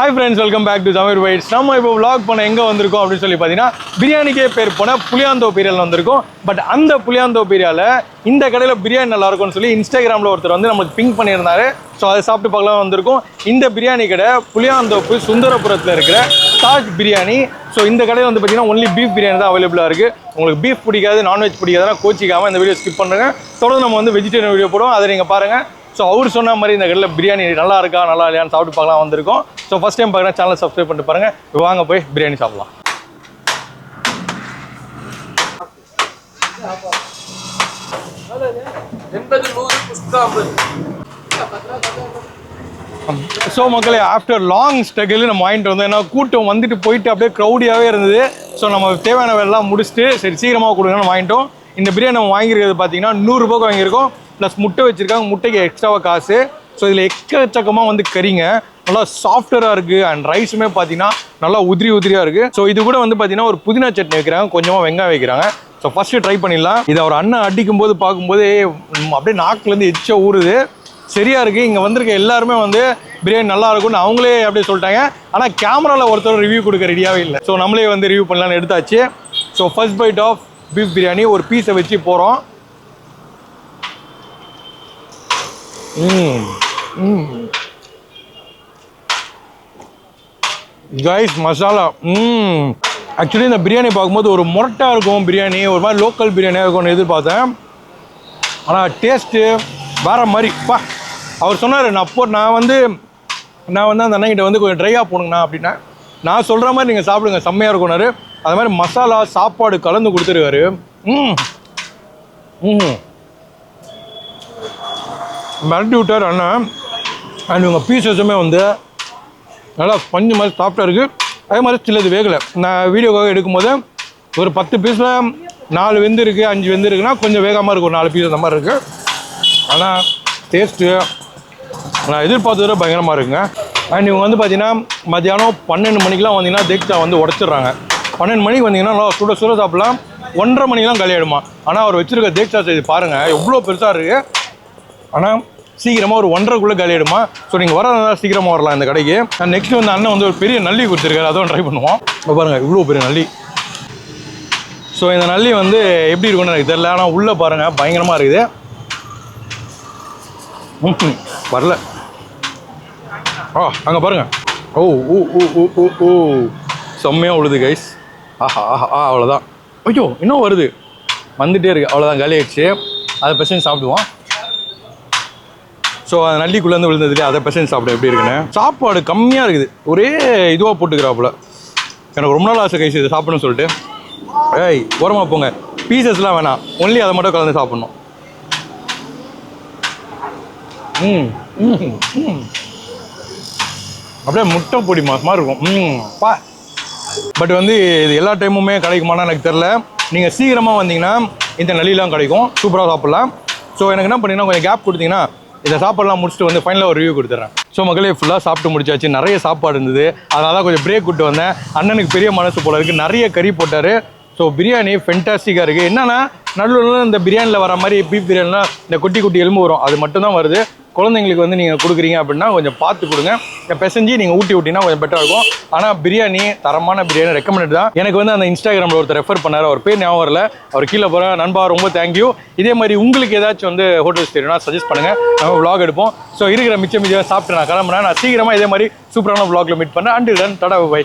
Hi friends welcome back to Tamil bites நம்ம இப்போ vlog பண்ண எங்கே வந்திருக்கோம் அப்படின்னு சொல்லி பார்த்தீங்கன்னா பிரியாணிக்கே பேர் போன புளியாந்தோ பீரியல் வந்திருக்கோம். பட் அந்த புளியாந்தோ பீரியாவில் இந்த கடையில் பிரியாணி நல்லா இருக்கும்னு சொல்லி இன்ஸ்டாகிராமில் ஒருத்தர் வந்து நம்மளுக்கு பிங்க் பண்ணியிருந்தாரு. ஸோ அதை சாப்பிட்டு பார்க்கலாம் வந்திருக்கும். இந்த பிரியாணி கடை புளியாந்தோப்பு சுந்தரபுரத்தில் இருக்கிற தாஜ் பிரியாணி ஸோ இந்த கடையில் வந்து பார்த்தீங்கன்னா ஒன்லி பீஃப் பிரியாணி தான் அவைலபிளாக இருக்குது உங்களுக்கு பீஃப் பிடிக்காது நான்வெஜ் பிடிக்காதுன்னா கோச்சிக்காமல் இந்த வீடியோ ஸ்கிப் பண்ணுறேன் தொடர்ந்து நம்ம வந்து வெஜிடேரியன் வீடியோ போடுவோம். அதை நீங்கள் பாருங்கள் ஸோ அவர் சொன்ன மாதிரி இந்த கடையில் பிரியாணி நல்லா இருக்கா நல்லா இல்லையான்னு சாப்பிட்டு பார்க்கலாம் வந்திருக்கோம். ஸோ ஃபஸ்ட் டைம் பார்க்குறேன் சேனல் சப்ஸ்கிரைப் பண்ணிட்டு பாருங்கள் வாங்க போய் பிரியாணி சாப்பிடலாம். ஸோ மக்களே ஆஃப்டர் லாங் ஸ்ட்ரகிள் நம்ம வாங்கிட்டு வந்தோம். ஏன்னா கூட்டம் வந்துட்டு போயிட்டு அப்படியே க்ரௌடியாகவே இருந்தது. ஸோ நம்ம தேவையான வேலைலாம் முடிச்சுட்டு சரி சீக்கிரமாக கொடுங்கன்னு வாங்கிட்டோம். இந்த பிரியாணி நம்ம வாங்கியிருக்கிறது பார்த்தீங்கன்னா நூறுரூபாய்க்கு வாங்கியிருக்கோம். ப்ளஸ் முட்டை வச்சுருக்காங்க. முட்டைக்கு எக்ஸ்ட்ராவாக காசு. ஸோ இதில் எக்கச்சக்கமாக வந்து கறிங்க. நல்லா சாஃப்டராக இருக்குது அண்ட் ரைஸுமே பார்த்தீங்கன்னா நல்லா உதிரி உதிரியாக இருக்குது ஸோ இது கூட வந்து பார்த்தீங்கன்னா ஒரு புதினா சட்னி வைக்கிறாங்க. கொஞ்சமாக வெங்காயம் வைக்கிறாங்க. ஸோ ஃபஸ்ட்டு ட்ரை பண்ணிடலாம். இதை அவர் அண்ணன் அடிக்கும் போது பார்க்கும்போது அப்படியே நாக்குலேருந்து எச்சா ஊறுது. சரியாக இருக்குது இங்கே வந்திருக்க எல்லாருமே வந்து பிரியாணி நல்லா இருக்கும்னு அவங்களே அப்படியே சொல்லிட்டாங்க. ஆனால் கேமராவில் ஒருத்தர் ரிவ்யூ கொடுக்க ரெடியாகவே இல்லை. ஸோ நம்மளே வந்து ரிவ்யூ பண்ணலாம்னு எடுத்தாச்சு. So first bite of beef biryani ஒரு பீஸை வச்சு போகிறோம் ம் ம். கைஸ் மசாலா ம். ஆக்சுவலி இந்த பிரியாணி பார்க்கும்போது ஒரு முரட்டாக இருக்கும் பிரியாணி. ஒரு மாதிரி லோக்கல் பிரியாணியாக இருக்கும்னு எதிர்பார்த்தேன். ஆனால் டேஸ்ட்டு வேறு மாதிரி. பா அவர் சொன்னார் நான் போ நான் வந்து நான் வந்து அந்த அண்ணன்கிட்ட வந்து கொஞ்சம் ட்ரையாக போடுங்கண்ணா அப்படின்னா. நான் சொல்கிற மாதிரி நீங்கள் சாப்பிடுங்க செம்மையாக இருக்கும்னாரு. அது மாதிரி மசாலா சாப்பாடு கலந்து கொடுத்துருக்காரு. ம் ம் மிரட்டி விட்டார் அண்ணன். அண்ட் இவங்க பீசஸுமே வந்து நல்லா பஞ்சு மாதிரி சாஃப்டாக இருக்குது அதே மாதிரி சிலது வேகலை. நான் வீடியோக்காக எடுக்கும்போது ஒரு பத்து பீஸில் நாலு வெந்து இருக்குது அஞ்சு வெந்து இருக்குன்னா கொஞ்சம் வேகமாக இருக்கும் நாலு பீஸ் அந்த மாதிரி இருக்குது ஆனால் டேஸ்ட்டு நான் எதிர்பார்த்ததோட பயங்கரமாக இருக்குங்க. அண்ட் இவங்க வந்து பார்த்தீங்கன்னா மத்தியானம் பன்னெண்டு மணிக்கெலாம் வந்தீங்கன்னா தேக்ஸா வந்து உடச்சிடுறாங்க. பன்னெண்டு மணிக்கு வந்தீங்கன்னா நல்லா சுட சுட சாப்பிடலாம். ஒன்றரை மணிக்கெலாம் காலியாயிடுமா ஆனால் அவர் வச்சுருக்க தீட்சா செய்தி பாருங்கள் எவ்வளோ பெருசாக இருக்குது ஆனால் சீக்கிரமாக ஒரு ஒன்றரைக்குள்ளே காலியாயிடுமா ஸோ நீங்கள் வரதான் சீக்கிரமாக வரலாம் இந்த கடைக்கு. நான் நெக்ஸ்ட் வந்து அண்ணன் வந்து ஒரு பெரிய நல்லி கொடுத்துருக்காரு அதுவும் ட்ரை பண்ணுவோம். இப்போ பாருங்கள் இவ்வளோ பெரிய நல்லி. ஸோ இந்த நல்லி வந்து எப்படி இருக்கும்னு எனக்கு தெரியல ஆனால் உள்ளே பாருங்கள் பயங்கரமாக இருக்குது. ம் வரல. ஆ அங்கே பாருங்கள் ஓ ஓ ஓ ஓ ஓ ஓ. செம்மையாக உழுது கைஸ் ஆஹா ஆஹா ஆ அவ்வளோதான் ஐயோ இன்னும் வருது. வந்துகிட்டே இருக்கு. அவ்வளோதான் காலி ஆயிடுச்சு. அதை பெசஞ்சு சாப்பிடுவோம். ஸோ அந்த நல்லிக்குள்ளேருந்து விழுந்ததுலேயே அதை பசங்க சாப்பிட எப்படி இருக்குன்னு. சாப்பாடு கம்மியாக இருக்குது. ஒரே இதுவாக போட்டுக்கிறாப்புல எனக்கு ரொம்ப நாள் ஆசை கைஸ் செய்து சாப்பிடணும்னு சொல்லிட்டு. ஏய் ஓரமாக போங்க. பீசஸ்லாம் வேணாம். ஒன்லி அதை மட்டும் கலந்து சாப்பிட்ணும். ம் ம் அப்படியே முட்டை பொடி மாசமாக இருக்கும். ம் பா பட் வந்து இது எல்லா டைமுமே கிடைக்குமான்னு எனக்கு தெரில நீங்கள் சீக்கிரமாக வந்தீங்கன்னா இந்த நளிலாம் கிடைக்கும். சூப்பராக சாப்பிட்லாம். ஸோ எனக்கு என்ன பண்ணீங்கன்னா கொஞ்சம் கேப் கொடுத்தீங்கன்னா இதை சாப்பாடுலாம் முடிச்சுட்டு வந்து ஃபைனலாக ஒரு ரிவ்யூ கொடுத்துட்றேன் ஸோ மக்களே ஃபுல்லாக சாப்பிட்டு முடிச்சாச்சு. நிறைய சாப்பாடு இருந்தது. அதனால தான் கொஞ்சம் பிரேக் விட்டு வந்தேன். அண்ணனுக்கு பெரிய மனசு போல இருக்குது நிறைய கறி போட்டார். ஸோ பிரியாணி ஃபென்டாஸ்டிக்காக இருக்குது என்னென்னா நடுவில் இந்த பிரியாணியில் வர மாதிரி பீஃப் பிரியாணிலாம் இந்த குட்டி குட்டி எலும்பு வரும். அது மட்டும் தான் வருது. குழந்தைங்களுக்கு வந்து நீங்கள் கொடுக்குறீங்க அப்படின்னா கொஞ்சம் பார்த்து கொடுங்க. இந்த பிசைஞ்சு நீங்கள் ஊட்டி ஊட்டினா கொஞ்சம் பெட்டராக இருக்கும். ஆனால் பிரியாணி தரமான பிரியாணி ரெக்கமெண்டட் தான். எனக்கு வந்து அந்த இன்ஸ்டாகிராமில் ஒருத்தர் ரெஃபர் பண்ணார். அவர் பேர் ஞாபகம் வரல. அவர் கீழே போகிற நண்பா ரொம்ப தேங்க்யூ இதே மாதிரி உங்களுக்கு ஏதாச்சும் வந்து ஹோட்டல்ஸ் தெரியும்னா சஜஸ்ட் பண்ணுங்கள் நம்ம விளாக் எடுப்போம். ஸோ இருக்கிற மிச்சம் மிச்சம் சாப்பிட்டு நான் கிளம்புறேன். நான் சீக்கிரமாக இதே மாதிரி சூப்பரான vlogல மீட் பண்ணுறேன் அண்டு டன் தடவை பை